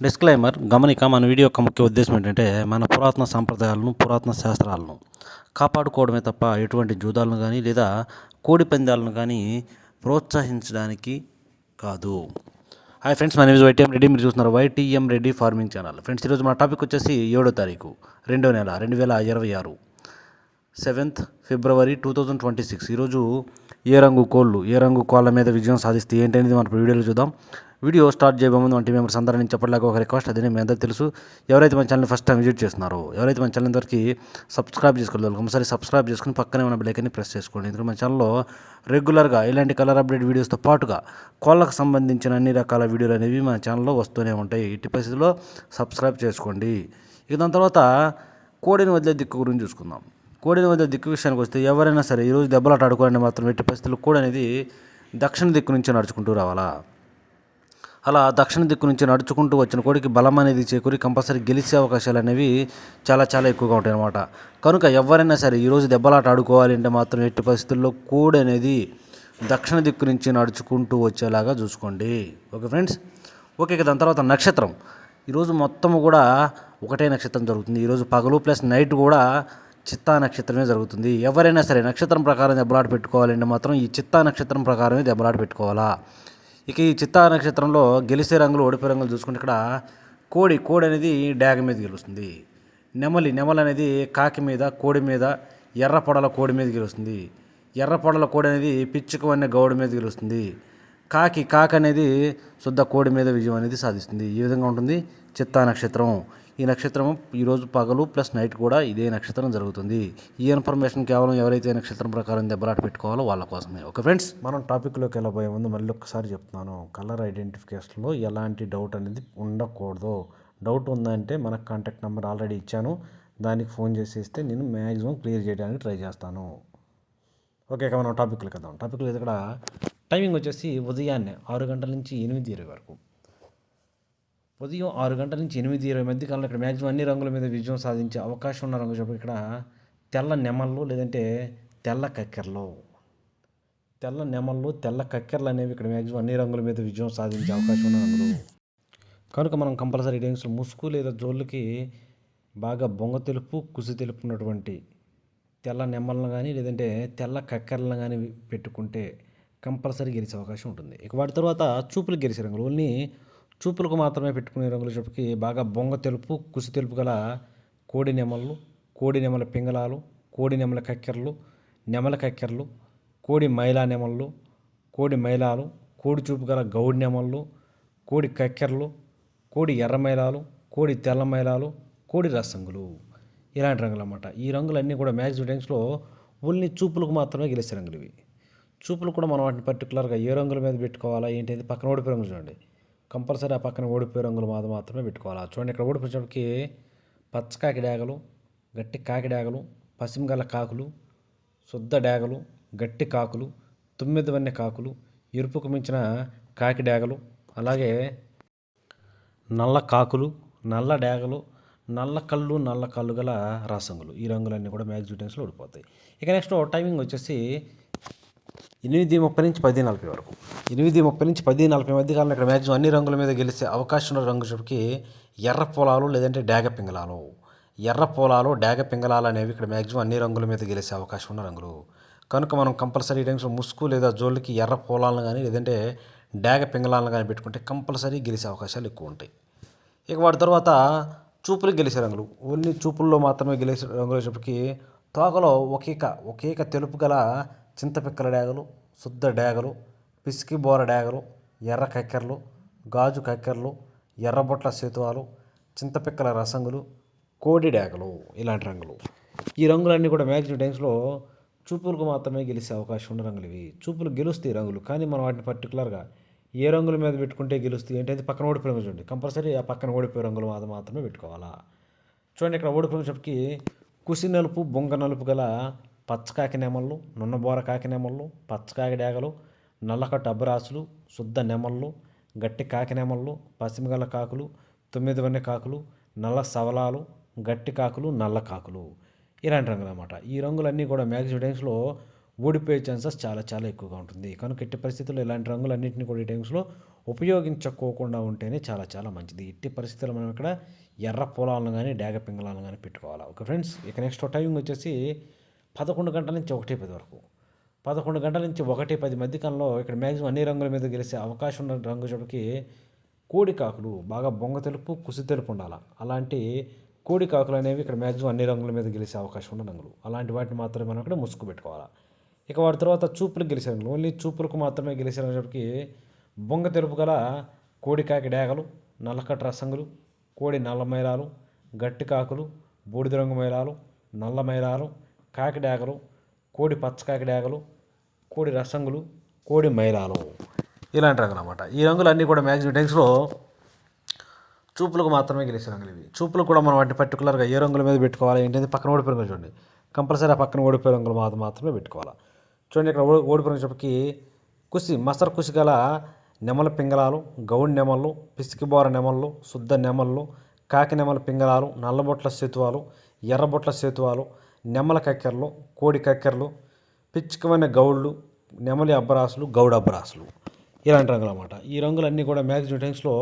Disclaimer గమనిక మన video యొక్క ముఖ్య ఉద్దేశం ఏంటంటే మన పురాతన సాంప్రదాయాలను పురాతన శాస్త్రాలను కాపాడుకోవడమే తప్ప ఎటువంటి జూదాలను కానీ లేదా కోడి పందాలను కానీ ప్రోత్సహించడానికి కాదు. హాయ్ ఫ్రెండ్స్ మన వైటీఎం రెడ్డి మీరు చూస్తున్నారు YTM Reddy farming channel friends ఈరోజు మన టాపిక్ వచ్చేసి ఏడో తారీఖు రెండో నెల రెండు వేల ఇరవై ఆరు. Seventh February two thousand twenty six. ఈరోజు ఏ రంగు కోళ్ళు ఏ రంగు కోళ్ళ మీద విజయం సాధిస్తే ఏంటి అనేది మనం వీడియోలో చూద్దాం. వీడియో స్టార్ట్ చేయబోముందు వంటి మెంబర్స్ అందరూ నేను చెప్పలేక ఒక రిక్వెస్ట్ అదే మీ అందరూ తెలుసు. ఎవరైతే మన ఛానల్ ఫస్ట్ టైం విజిట్ చేస్తున్నారో ఎవరైతే మన ఛానల్ ఇంతవరకు సబ్స్క్రైబ్ చేసుకోలేదు ఒకసారి సబ్స్క్రైబ్ చేసుకుని పక్కనే ఉన్న బెల్లైకన్ని ప్రెస్ చేసుకోండి. ఎందుకంటే మన ఛానల్లో రెగ్యులర్గా ఇలాంటి కలర్ అప్డేట్ వీడియోస్తో పాటుగా కోళ్ళకు సంబంధించిన అన్ని రకాల వీడియోలు అనేవి మన ఛానల్లో వస్తూనే ఉంటాయి. ఇట్టి పరిస్థితుల్లో సబ్స్క్రైబ్ చేసుకోండి. ఇక దాని తర్వాత కోడిని వదిలే దిక్కు గురించి చూసుకుందాం. కోడి వద్ద దిక్కు విషయానికి వస్తే ఎవరైనా సరే ఈరోజు దెబ్బలాట ఆడుకోవాలని మాత్రం ఎట్టి పరిస్థితుల్లో కోడి అనేది దక్షిణ దిక్కు నుంచి నడుచుకుంటూ రావాలా? అలా దక్షిణ దిక్కు నుంచి నడుచుకుంటూ వచ్చిన కోడికి బలం అనేది చేకూరి కంపల్సరీ గెలిచే అవకాశాలు అనేవి చాలా చాలా ఎక్కువగా ఉంటాయి అన్నమాట కనుక ఎవరైనా సరే ఈరోజు దెబ్బలాట ఆడుకోవాలి అంటే మాత్రం ఎట్టి పరిస్థితుల్లో కోడి అనేది దక్షిణ దిక్కు నుంచి నడుచుకుంటూ వచ్చేలాగా చూసుకోండి. Okay friends? ఓకే దాని తర్వాత నక్షత్రం. ఈరోజు మొత్తం కూడా ఒకటే నక్షత్రం జరుగుతుంది. ఈరోజు పగలు ప్లస్ నైట్ కూడా చిత్తా నక్షత్రమే జరుగుతుంది. ఎవరైనా సరే నక్షత్రం ప్రకారం దెబ్బలాట పెట్టుకోవాలంటే మాత్రం ఈ చిత్తా నక్షత్రం ప్రకారమే దెబ్బలాట పెట్టుకోవాలా? ఇక ఈ చిత్తా నక్షత్రంలో గెలిసే రంగులు ఓడిపోయే రంగులు చూసుకుంటే ఇక్కడ కోడి కోడి అనేది డ్యాగ మీద గెలుస్తుంది. నెమలి నెమలి అనేది కాకి మీద కోడి మీద ఎర్ర పొడల కోడి మీద గెలుస్తుంది. ఎర్ర పొడల కోడి అనేది పిచ్చుకు అనే గౌడి మీద గెలుస్తుంది. కాకి కాకి అనేది శుద్ధ కోడి మీద విజయం అనేది సాధిస్తుంది. ఈ విధంగా ఉంటుంది చిత్తా నక్షత్రం. ఈ నక్షత్రం ఈరోజు పగలు ప్లస్ నైట్ కూడా ఇదే నక్షత్రం జరుగుతుంది. ఈ ఇన్ఫర్మేషన్ కేవలం ఎవరైతే నక్షత్రం ప్రకారం దెబ్బలాట పెట్టుకోవాలో వాళ్ళ కోసమే. Okay friends? మనం టాపిక్లోకి వెళ్ళబోయే ముందు మళ్ళీ ఒకసారి చెప్తున్నాను. కలర్ ఐడెంటిఫికేషన్లో ఎలాంటి డౌట్ అనేది ఉండకూడదు. డౌట్ ఉందంటే మనకు కాంటాక్ట్ నెంబర్ ఆల్రెడీ ఇచ్చాను. దానికి ఫోన్ చేసి ఇస్తే నేను మ్యాక్సిమం క్లియర్ చేయడానికి ట్రై చేస్తాను. ఓకే మనం టాపిక్లోకి వెళ్దాం. టాపిక్లో ఇక్కడ టైమింగ్ వచ్చేసి ఉదయాన్నే ఆరు గంటల నుంచి ఎనిమిది ఇరవై వరకు. ఉదయం ఆరు గంటల నుంచి ఎనిమిది ఇరవై మధ్య కాలంలో ఇక్కడ మ్యాక్సిమం అన్ని రంగుల మీద విజయం సాధించే అవకాశం ఉన్న రంగు చెప్పి ఇక్కడ తెల్ల నెమళ్ళు లేదంటే తెల్ల కక్కెరలు. తెల్ల నెమళ్ళు తెల్ల కక్కెరలు అనేవి ఇక్కడ మ్యాక్సిమం అన్ని రంగుల మీద విజయం సాధించే అవకాశం ఉన్న రంగులు. కనుక మనం కంపల్సరీ టైమ్స్ ముసుగు లేదా జోళ్ళకి బాగా బొంగ తెలుపు కుసి తెలుపు ఉన్నటువంటి తెల్ల నెమ్మలను కానీ లేదంటే తెల్ల కక్కెరలను కానీ పెట్టుకుంటే కంపల్సరీ గెలిచే అవకాశం ఉంటుంది. ఇక వాటి తర్వాత చూపులు గెలిచే రంగులు. ఓన్లీ చూపులకు మాత్రమే పెట్టుకునే రంగుల చెప్పి బాగా బొంగ తెలుపు కుసి తెలుపు గల కోడి నెమళ్ళు కోడి నెమల పింగళాలు కోడి నెమల కక్కెరలు నెమల కక్కెరలు కోడి మైలా నెమళ్ళు కోడి మైలాలు కోడి చూపు గల గౌడి నెమళ్ళు కోడి కక్కెరలు కోడి ఎర్ర మైలాలు కోడి తెల్ల మైలాలు కోడి రసంగులు. ఇలాంటి రంగులు అన్నమాట. ఈ రంగులన్నీ కూడా మ్యాక్సిమం టైమ్స్లో ఓన్లీ చూపులకు మాత్రమే గెలిచే రంగులు ఇవి. చూపులు కూడా మనం వాటిని పర్టికులర్గా ఏ రంగుల మీద పెట్టుకోవాలా ఏంటి అనేది పక్కన ఓడిపోయి రంగులు చూడండి. కంపల్సరీ ఆ పక్కన ఓడిపోయే రంగులు మాత్రం మాత్రమే పెట్టుకోవాలి. చూడండి ఇక్కడ ఓడిపోయేటప్పటికి పచ్చ కాకి డాగలు గట్టి కాకి డాగలు పసిమిగల కాకులు శుద్ధ డాగలు గట్టి కాకులు తొమ్మిది వన్నె కాకులు ఎరుపుకు మించిన కాకి డాగలు అలాగే నల్ల కాకులు నల్ల డాగలు నల్ల కళ్ళు నల్ల కళ్ళు గల రాసంగులు. ఈ రంగులన్నీ కూడా మ్యాగ్జిటెన్స్లో ఓడిపోతాయి. ఇక నెక్స్ట్ టైమింగ్ వచ్చేసి ఎనిమిది ముప్పై నుంచి పది నలభై వరకు. ఎనిమిది ముప్పై నుంచి పది నలభై మధ్య కాలంలో ఇక్కడ మ్యాక్సిమం అన్ని రంగుల మీద గెలిచే అవకాశం ఉన్న రంగు చూపుకి ఎర్ర పొలాలు లేదంటే డాగ పింగళాలు. ఎర్ర పొలాలు డాగ పింగళాలు అనేవి ఇక్కడ మ్యాక్సిమం అన్ని రంగుల మీద గెలిచే అవకాశం ఉన్న రంగులు. కనుక మనం కంపల్సరీ టైమ్స్ ముసుగు లేదా జోళ్ళకి ఎర్ర పొలాలను కానీ లేదంటే డాగ పింగళాలను కానీ పెట్టుకుంటే కంపల్సరీ గెలిచే అవకాశాలు ఎక్కువ ఉంటాయి. ఇక వాటి తర్వాత చూపులు గెలిచే రంగులు. ఓన్లీ చూపుల్లో మాత్రమే గెలిచే రంగులు వచ్చేప్పటికి తోకలో ఒకేక ఒకేక తెలుపు గల చింతపిక్కల డాగలు శుద్ధ డాగలు పిసికి బోర డాగలు ఎర్ర కక్కెరలు గాజు కక్కెరలు ఎర్రబొట్ల సేతువాలు చింతపిక్కల రసంగులు కోడి డాగలు ఇలాంటి రంగులు. ఈ రంగులన్నీ కూడా మ్యాక్సిమం టైమ్స్లో చూపులకు మాత్రమే గెలిచే అవకాశం ఉన్న రంగులు ఇవి. చూపులు గెలుస్తాయి రంగులు కానీ మనం వాటిని పర్టికులర్గా ఏ రంగుల మీద పెట్టుకుంటే గెలుస్తాయి ఏంటంటే పక్కన ఓడిపోయిన చూడండి. కంపల్సరీ ఆ పక్కన ఓడిపోయే రంగులు మాత్రం మాత్రమే పెట్టుకోవాలా. చూడండి ఇక్కడ ఓడిపోయినప్పటికి కుసి నలుపు బొంగ నలుపు గల పచ్చకాకి నెమళ్ళు నున్నబోర కాకి నెమళ్ళు పచ్చకాకి డేగలు నల్లకట్టు అబ్బరాసులు శుద్ధ నెమళ్ళు గట్టి కాకి నెమళ్ళు పసిమిగల కాకులు తొమ్మిది వన్నె కాకులు నల్ల సవలాలు గట్టి కాకులు నల్ల కాకులు. ఇలాంటి రంగులు అనమాట ఈ రంగులన్నీ కూడా మ్యాక్సిమం టైమ్స్లో ఓడిపోయే ఛాన్సెస్ చాలా చాలా ఎక్కువగా ఉంటుంది. కనుక ఎట్టి పరిస్థితుల్లో ఇలాంటి రంగులన్నింటినీ కూడా ఈ టైమ్స్లో ఉపయోగించుకోకుండా ఉంటేనే చాలా చాలా మంచిది. ఇట్టి పరిస్థితుల్లో మనం ఇక్కడ ఎర్ర పొలాలను కానీ డేగ పింగళాలను కానీ పెట్టుకోవాలి. ఓకే ఫ్రెండ్స్ ఇక నెక్స్ట్ టైమింగ్ వచ్చేసి పదకొండు గంటల నుంచి ఒకటి పది వరకు. పదకొండు గంటల నుంచి ఒకటి పది మధ్యకాలంలో ఇక్కడ మ్యాక్సిమం అన్ని రంగుల మీద గెలిచే అవకాశం ఉన్న రంగు చోటుకి కోడికాకులు బాగా బొంగ తెలుపు కుసి తెలుపు ఉండాలి. అలాంటి కోడికాకులు అనేవి ఇక్కడ మ్యాక్సిమం అన్ని రంగుల మీద గెలిచే అవకాశం ఉన్న రంగులు. అలాంటి వాటిని మాత్రమే మనం ఇక్కడ ముసుగు పెట్టుకోవాలి. ఇక వాటి తర్వాత చూపులకు గెలిచే రంగులు. ఓన్లీ చూపులకు మాత్రమే గెలిచే రంగులకి బొంగ తెలుపు గల కోడికాకి డేగలు నల్లకట్ట రసంగులు కోడి నల్ల మైలాలు గట్టి కాకులు బూడిద రంగు మైలాలు నల్ల మైలాలు కాకి కోడి పచ్చ కాకి కోడి రసంగులు కోడి మైలాలు. ఇలాంటి రంగులు అనమాట ఈ రంగులు అన్నీ కూడా మ్యాక్సిమం టైమ్స్లో చూపులకు మాత్రమే గెలిచే రంగులు ఇవి. చూపులు కూడా మనం వాటి పర్టికులర్గా ఏ రంగుల మీద పెట్టుకోవాలి ఏంటంటే పక్కన ఓడిపోయిన రంగులు చూడండి. కంపల్సరీ ఆ పక్కన ఓడిపోయే రంగులు మాత్రం మాత్రమే పెట్టుకోవాలి. చూడండి ఇక్కడ ఓ- ఓడిపోయిన చెప్పకి కుసి మసర్ కుసి గల నెమల పింగళాలు గౌడి నెమళ్ళు పిసికిబోర నెమళ్ళు శుద్ధ నెమళ్ళు కాకి నెమల పింగళాలు నల్లబొట్ల సేతువాలు ఎర్రబొట్ల సేతువాలు నెమల కక్కెరలు కోడి కక్కెరలు పిచ్చికమైన గౌళ్ళు నెమలి అబ్బరాసులు గౌడ అబ్బరాసులు. ఇలాంటి రంగులు అన్నమాట. ఈ రంగులన్నీ కూడా మ్యాక్సిమం టైమ్స్లో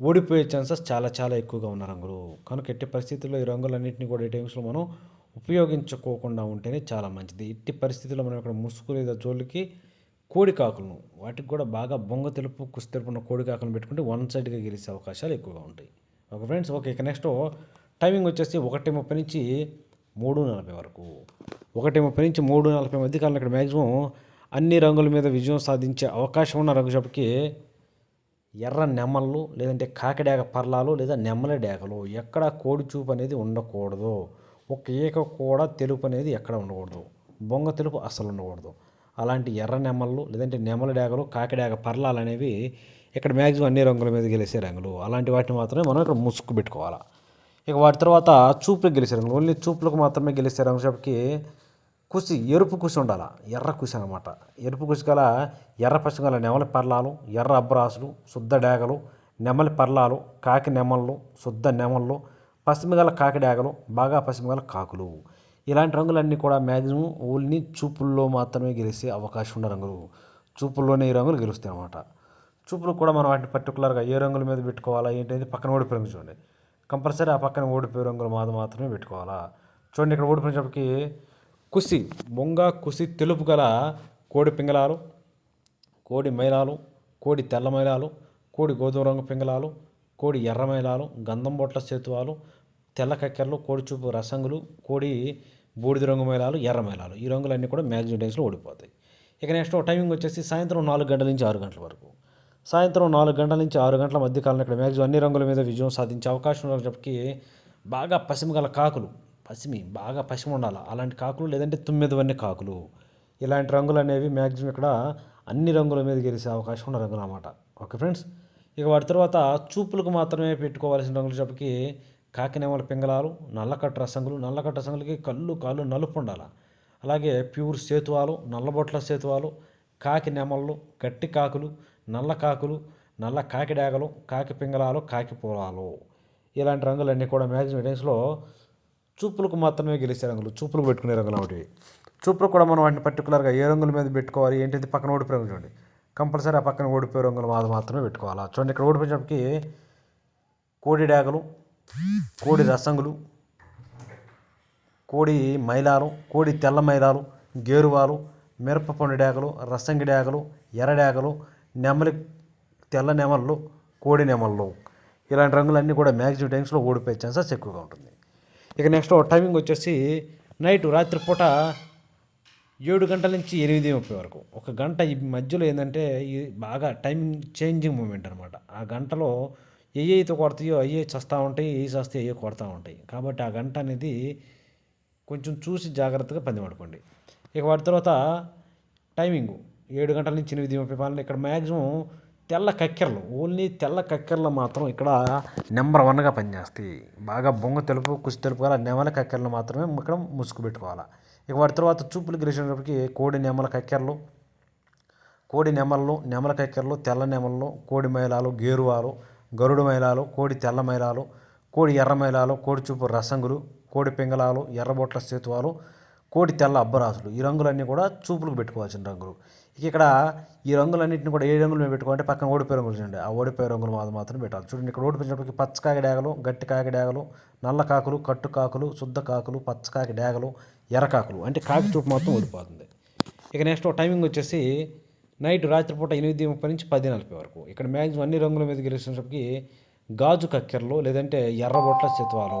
ఓడిపోయే ఛాన్సెస్ చాలా చాలా ఎక్కువగా ఉన్న రంగులు. కనుక ఎట్టి పరిస్థితుల్లో ఈ రంగులన్నింటినీ కూడా ఈ టైమ్స్లో మనం ఉపయోగించుకోకుండా ఉంటేనే చాలా మంచిది. ఇట్టి పరిస్థితుల్లో మనం ఇక్కడ ముసుగు లేదా జోళ్ళకి కోడికాకులను వాటికి కూడా బాగా బొంగ తెలుపు కుసి తెలుపు ఉన్న కోడికాకులను పెట్టుకుంటే వన్ సైడ్గా గెలిచే అవకాశాలు ఎక్కువగా ఉంటాయి. ఓకే ఫ్రెండ్స్ ఓకే ఇక నెక్స్ట్ టైమింగ్ వచ్చేసి ఒకటి ముప్పై నుంచి మూడు నలభై వరకు. ఒకటి ముప్పై నుంచి మూడు నలభై మధ్య కాలం ఇక్కడ మ్యాక్సిమం అన్ని రంగుల మీద విజయం సాధించే అవకాశం ఉన్న రంగు షాప్కి ఎర్ర నెమళ్ళు లేదంటే కాకిడాక పర్లాలు లేదా నెమ్మల డేగలు ఎక్కడ కోడి చూపు అనేది ఉండకూడదు. ఒక ఏక కూడా తెలుపు అనేది ఎక్కడ ఉండకూడదు. బొంగ తెలుపు అస్సలు ఉండకూడదు. అలాంటి ఎర్ర నెమళ్ళు లేదంటే నెమల డేగలు కాకిడాక పర్లాలు అనేవి ఇక్కడ మ్యాక్సిమం అన్ని రంగుల మీద గెలిచే రంగులు. అలాంటి వాటిని మాత్రమే మనం ఇక్కడ ముసుగు పెట్టుకోవాలి. ఇక వాటి తర్వాత చూపులకు గెలిచే ఓన్లీ చూపులకు మాత్రమే గెలిచే రంగు కుసి ఎరుపు కుసి ఉండాల? ఎర్ర కుసి అనమాట ఎరుపు కుసి గల ఎర్ర పచ్చి గల నెమలి పర్లాలు ఎర్ర అబ్బరాసులు శుద్ధ డేగలు నెమలి పర్లాలు కాకి నెమళ్ళు శుద్ధ నెమళ్ళు పసిమి గల కాకి డేగలు బాగా పసిమి గల కాకులు. ఇలాంటి రంగులన్నీ కూడా మ్యాక్సిమం ఓన్లీ చూపుల్లో మాత్రమే గెలిచే అవకాశం ఉన్న రంగులు. చూపుల్లోనే ఈ రంగులు గెలుస్తాయి అనమాట చూపులు కూడా మనం వాటిని పర్టికులర్గా ఏ రంగుల మీద పెట్టుకోవాలా ఏంటంటే పక్కన కూడా రంగు చూడండి కంపల్సరీ ఆ పక్కన ఓడిపోయే రంగులు మాది మాత్రమే పెట్టుకోవాలా? చూడండి ఇక్కడ ఓడిపోయినప్పటికి కుసి బొంగ కుసి తెలుపు గల కోడి పింగళాలు కోడి మైలాలు కోడి తెల్ల మైలాలు కోడి గోధుమ రంగు పింగళాలు కోడి ఎర్ర మైలాలు గంధం బొట్ల సేతువాలు తెల్ల కక్కెరలు కోడి చూపు రసంగులు కోడి బూడిద రంగు మైలాలు ఎర్ర మైలాలు. ఈ రంగులన్నీ కూడా మ్యాక్సిమం డేస్లో ఓడిపోతాయి. ఇక నెక్స్ట్ టైమింగ్ వచ్చేసి సాయంత్రం నాలుగు గంటల నుంచి ఆరు గంటల వరకు. సాయంత్రం నాలుగు గంటల నుంచి ఆరు గంటల మధ్య కాలంలో ఇక్కడ మ్యాక్సిమం అన్ని రంగుల మీద విజయం సాధించే అవకాశం ఉన్నప్పటికీ బాగా పసిమి గల కాకులు పసిమి బాగా పసిమి ఉండాలి? అలాంటి కాకులు లేదంటే తుమ్మెదవన్నీ కాకులు. ఇలాంటి రంగులు అనేవి మ్యాక్సిమం ఇక్కడ అన్ని రంగుల మీద గెలిచే అవకాశం ఉన్న రంగులు అన్నమాట. ఓకే ఫ్రెండ్స్ ఇక వాటి తర్వాత చూపులకు మాత్రమే పెట్టుకోవాల్సిన రంగులు చెప్పకి కాకినేమల పింగళాలు నల్లకట్ట రసంగులు నల్లకట్ట రసంగులకి కళ్ళు కాళ్ళు నలుపు ఉండాలి? అలాగే ప్యూర్ సేతువాలు నల్లబొట్ల సేతువాలు కాకి నెమళ్ళు గట్టి కాకులు నల్ల కాకులు నల్ల కాకి డాగలు కాకి పింగళాలు కాకి పూలాలు. ఇలాంటి రంగులన్నీ కూడా మ్యాక్సిమం డేస్లో చూపులకు మాత్రమే గెలిచే రంగులు చూపులకు పెట్టుకునే రంగులు ఒకటి చూపులు కూడా మనం వాటిని పర్టికులర్గా ఏ రంగుల మీద పెట్టుకోవాలి ఏంటిది పక్కన ఓడిపోయి చూడండి. కంపల్సరీ ఆ పక్కన ఓడిపోయే రంగులు మాది మాత్రమే పెట్టుకోవాలి. చూడండి ఇక్కడ ఓడిపోయినప్పటికి కోడి డాగలు కోడి రసంగులు కోడి మైలాలు కోడి తెల్ల మైలాలు గేరువాలు మిరప పండు డాగలు రసంగి డాగలు ఎర్ర డాగలు నెమలి తెల్ల నెమళ్ళు కోడి నెమళ్ళు ఇలాంటి రంగులన్నీ కూడా మ్యాక్సిమం టైమ్స్లో ఓడిపోయే ఛాన్సెస్ ఎక్కువగా ఉంటుంది. ఇక నెక్స్ట్ టైమింగ్ వచ్చేసి నైట్ రాత్రిపూట ఏడు గంటల నుంచి ఎనిమిది ముప్పై వరకు. ఒక గంట ఈ మధ్యలో ఏంటంటే ఈ బాగా టైమింగ్ చేంజింగ్ మూమెంట్ అనమాట ఆ గంటలో ఏ అయితే కొడతాయో అయ్యే చస్తూ ఉంటాయి ఏ చస్తే అయ్యే కొడతా ఉంటాయి. కాబట్టి ఆ గంట అనేది కొంచెం చూసి జాగ్రత్తగా పంది పడుకోండి. ఇక వాటి తర్వాత టైమింగ్ ఏడు గంటల నుంచి ఎనిమిది ముప్పై పాలన. ఇక్కడ మ్యాక్సిమం తెల్ల కక్కెరలు ఓన్లీ తెల్ల కక్కెరలు మాత్రం ఇక్కడ నెంబర్ వన్గా పనిచేస్తాయి. బాగా బొంగ తెలుపు కుసి తెలుపు గల నెమల కక్కెరలు మాత్రమే ఇక్కడ ముసుగు పెట్టుకోవాలి. ఇక వాటి తర్వాత చూపులు గెలిచినప్పటికి కోడి నెమల కక్కెరలు కోడి నెమళ్ళు నెమల కక్కెరలు తెల్ల నెమళ్ళు కోడి మైలాలు గేరువాలు గరుడు మైలాలు కోడి తెల్ల మైలాలు కోడి ఎర్ర మైలాలు కోడి చూపు రసంగులు కోడి పింగళాలు ఎర్రబొట్ల సేతువాలు కోడి తెల్ల అబ్బరాసులు. ఈ రంగులన్నీ కూడా చూపులకు పెట్టుకోవాల్సిన రంగులు. ఇక్కడ ఈ రంగులన్నింటిని కూడా ఏ రంగులు మేము పెట్టుకోవాలంటే పక్కన ఓడిపోయే రంగులు చూడండి. ఆ ఓడిపోయే రంగులు మాత్రం మాత్రం పెట్టాలి. చూడండి ఇక్కడ ఓడిపోయినప్పటికి పచ్చ కాకి డేగలు గట్టి కాకి డేగలు నల్ల కాకులు కట్టు కాకులు శుద్ధ కాకులు పచ్చ కాకి డేగలు ఎర్రకాకులు అంటే కాకి చూపు మొత్తం ఓడిపోతుంది. ఇక నెక్స్ట్ టైమింగ్ వచ్చేసి నైట్ రాత్రిపూట ఎనిమిది ముప్పై నుంచి పది నలభై వరకు. ఇక్కడ మ్యాక్సిమం అన్ని రంగుల మీద గెలిచినప్పటికి గాజు కక్కెరలు లేదంటే ఎర్ర బొట్ల చిత్వాలు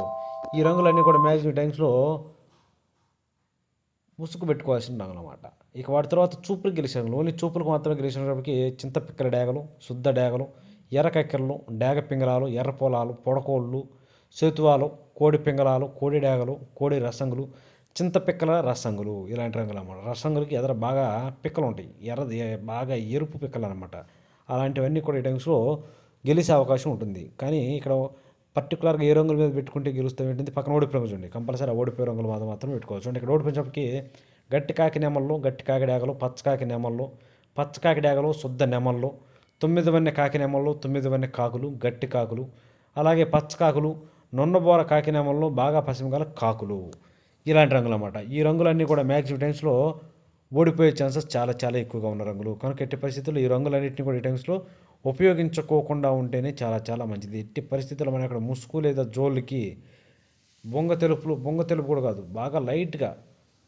ఈ రంగులన్నీ కూడా మ్యాక్సిమం టైమ్స్లో ముసుగు పెట్టుకోవాల్సిన రంగులు ఇక వాటి తర్వాత చూపులు గెలిచిన ఓన్లీ చూపులకు మాత్రమే గెలిచినప్పటికి చింతపిక్కల డేగలు శుద్ధ డేగలు ఎర్ర డేగ పింగళాలు ఎర్ర పొలాలు పొడకోళ్ళు సేతువాలు కోడి పింగళాలు కోడి డేగలు కోడి రసంగులు చింతపిక్కల రసంగులు ఇలాంటి రంగులు అన్నమాట. రసంగులకి ఎదర బాగా పిక్కలు ఉంటాయి ఎర్రది బాగా ఎరుపు పిక్కలు అనమాట అలాంటివన్నీ కూడా ఈ టైమ్స్లో గెలిచే అవకాశం ఉంటుంది. కానీ ఇక్కడ పర్టికులర్గా ఏ రంగుల మీద పెట్టుకుంటే గెలుస్తాం ఏంటంటే పక్కన ఓడిపోయి చూడండి కంపల్సరీ ఓడిపోయే రంగులు మాత్రం మాత్రం పెట్టుకోవచ్చు. అంటే ఇక్కడ ఓడిపోయినప్పటికీ గట్టి కాకి నెమళ్ళు గట్టి కాకి డేగలు పచ్చ కాకి నెమళ్ళు పచ్చ కాకి డేగలు శుద్ధ నెమళ్ళు తొమ్మిది వన్నె కాకి నెమళ్ళు తొమ్మిది వన్నె కాకులు గట్టి కాకులు అలాగే పచ్చ కాకులు నొన్నబోర కాకి నెమళ్ళు బాగా పసిమిగల కాకులు ఇలాంటి రంగులు అన్నమాట. ఈ రంగులన్నీ కూడా మ్యాక్సిమం టైమ్స్లో ఓడిపోయే ఛాన్సెస్ చాలా చాలా ఎక్కువగా ఉన్న రంగులు. కనుక ఎట్టి పరిస్థితుల్లో ఈ రంగులన్నింటినీ కూడా ఈ టైమ్స్లో ఉపయోగించుకోకుండా ఉంటేనే చాలా చాలా మంచిది. ఎట్టి పరిస్థితుల్లో మనం ఇక్కడ ముసుగు లేదా జోళ్ళకి బొంగ తెలుపులు బొంగ తెలుపు కూడా కాదు. బాగా లైట్గా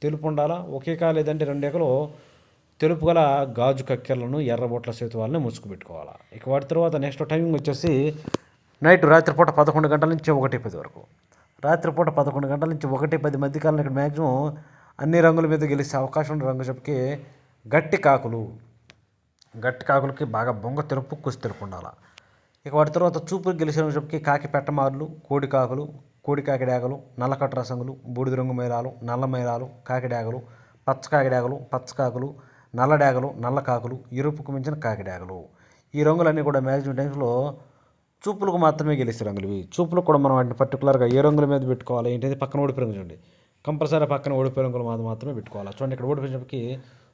తెలుపు ఉండాలా? ఒకే కా లేదంటే రెండు ఎకలు తెలుపు గల గాజు కక్కెలను ఎర్రబొట్ల సేతు వాళ్ళని ముసుగు పెట్టుకోవాలా? ఇక వాటి తర్వాత నెక్స్ట్ టైమింగ్ వచ్చేసి నైట్ రాత్రిపూట పదకొండు గంటల నుంచి ఒకటి పది వరకు. రాత్రిపూట పదకొండు గంటల నుంచి ఒకటి పది మధ్యకాలం ఇక్కడ మ్యాక్సిమం అన్ని రంగుల మీద గెలిచే అవకాశం రంగు చెప్పి గట్టి కాకులు. గట్టి కాకులకి బాగా బొంగ తెలుపు కుసి తెలుపు ఉండాలి ఇక వాటి తర్వాత చూపులు గెలిచిన చెప్పి కాకి పెట్టమారులు కోడి కాకులు కోడి కాకిడాగలు నల్ల నల్లకట్ట బూడిద రంగు మైరాలు నల్ల మైరాలు కాకిడాగలు పచ్చ కాకిడాగలు పచ్చ కాకులు నల్ల డాగలు నల్ల కాకులు ఎరుపుకు మించిన కాకిడాగలు ఈ రంగులన్నీ కూడా మ్యాక్సిమం టైమ్స్లో చూపులకు మాత్రమే గెలిచే రంగులు. ఇవి చూపులకు కూడా మనం వాటిని పర్టికులర్గా ఏ రంగుల మీద పెట్టుకోవాలి ఏంటంటే పక్కన ఓడిపోయి రంగు చూడండి. కంపల్సరీ పక్కన ఓడిపోయి రంగులు మాత్రం మాత్రమే పెట్టుకోవాలి. చూడండి ఇక్కడ ఓడిపోయినప్పటికి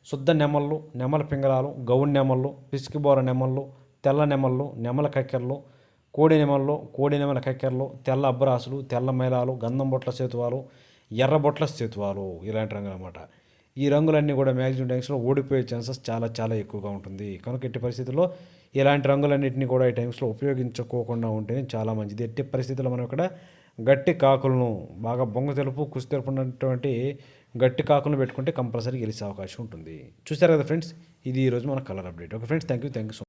శుద్ధ నెమళ్ళు నెమల పింగళాలు గౌన్ నెమళ్ళు పిసికిబోర నెమళ్ళు తెల్ల నెమళ్ళు నెమల కక్కెరలు కోడి నెమళ్ళు కోడి నెమల కక్కెరలు తెల్ల అబ్బరాసులు తెల్ల మైలాలు గంధం బొట్ల సేతువాలు ఎర్ర బొట్ల సేతువాలు ఇలాంటి రంగులు అనమాట ఈ రంగులన్నీ కూడా మ్యాక్సిమం టైమ్స్లో ఓడిపోయే ఛాన్సెస్ చాలా చాలా ఎక్కువగా ఉంటుంది. కనుక ఎట్టి పరిస్థితుల్లో ఇలాంటి రంగులన్నింటినీ కూడా ఈ టైమ్స్లో ఉపయోగించుకోకుండా ఉంటేనే చాలా మంచిది. ఎట్టి పరిస్థితుల్లో మనం ఇక్కడ గట్టి కాకులను బాగా బొంగ తెలుపు కుసి తెలుపు ఉన్నటువంటి గట్టి కాకుండా పెట్టుకుంటే కంపల్సరీ గెలిచే అవకాశం ఉంటుంది. చూసారు కదా ఫ్రెండ్స్? ఇది ఈరోజు మన colour update. Okay friends thank you thank you so